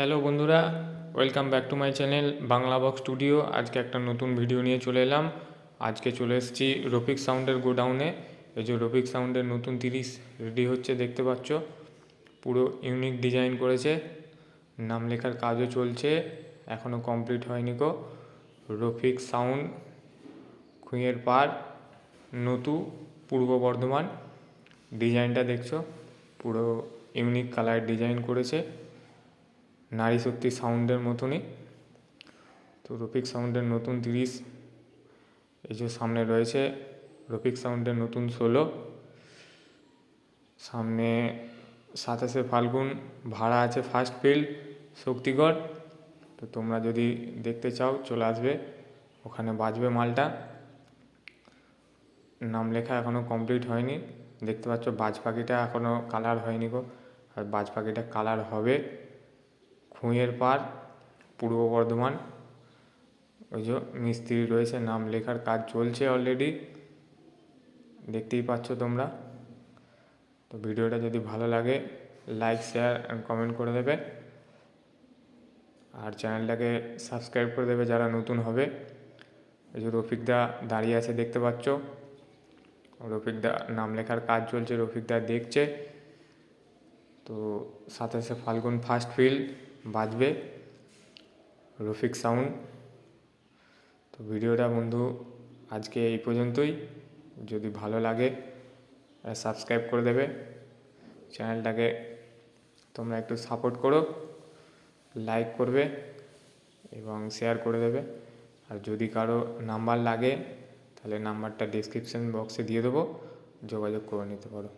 Hello বন্ধুরা, welcome back to my channel Bangla box studio. আজকে একটা নতুন ভিডিও নিয়ে চলে এলাম। আজকে চলে এসেছি রফিক সাউন্ডের গোডাউনে। এই যে রফিক সাউন্ডের নতুন তিরিশ রেডি হচ্ছে, দেখতে পাচ্ছ? পুরো ইউনিক ডিজাইন করেছে। নাম লেখার কাজও চলছে এখনও কমপ্লিট হয়নি কো রফিক সাউন্ড, খুঁয়ের পার, নতু, পূর্ব বর্ধমান। ডিজাইনটা দেখছ? পুরো ইউনিক কালার ডিজাইন করেছে। নারী শক্তি সাউন্ডের মতনই, তো রফিক সাউন্ডের নতুন তিরিশ, এই যে সামনে রয়েছে, রফিক সাউন্ডের নতুন ষোলো, সামনে সাতাশে ফাল্গুন, ভাড়া আছে ফার্স্ট ফিল্ড শক্তিগড়, তো তোমরা যদি দেখতে চাও, চলে আসবে, ওখানে বাজবে মালটা, নাম লেখা এখনও কমপ্লিট হয়নি, দেখতে পাচ্ছ বাজ পাখিটা এখনও কালার হয়নি গো, আর বাজ পাখিটা কালার হবে খুঁয়ের পার, পূর্ব বর্ধমান। ওই যে মিস্ত্রি রয়েছে, নাম লেখার কাজ চলছে অলরেডি দেখতেই পাচ্ছ তোমরা। তো ভিডিওটা যদি ভালো লাগে লাইক শেয়ার অ্যান্ড কমেন্ট করে দেবে। আর চ্যানেলটাকে সাবস্ক্রাইব করে দেবে যারা নতুন হবে। এই যে রফিকদা দাঁড়িয়ে আছে, দেখতে পাচ্ছ? রফিকদা নাম লেখার কাজ চলছে রফিকদা দেখছে। তো সাথে সাতাশে ফাল্গুন ফার্স্ট ফিল্ড বাজবে, রফিক সাউন্ড। তো ভিডিওটা বন্ধু আজকে এই পর্যন্তই। যদি ভালো লাগে সাবস্ক্রাইব করে দেবে। চ্যানেলটাকে তোমরা একটু সাপোর্ট করো লাইক করবে এবং শেয়ার করে দেবে। আর যদি কারও নাম্বার লাগে, তাহলে নাম্বারটা ডিসক্রিপশান বক্সে দিয়ে দেবো, যোগাযোগ করে নিতে পারো।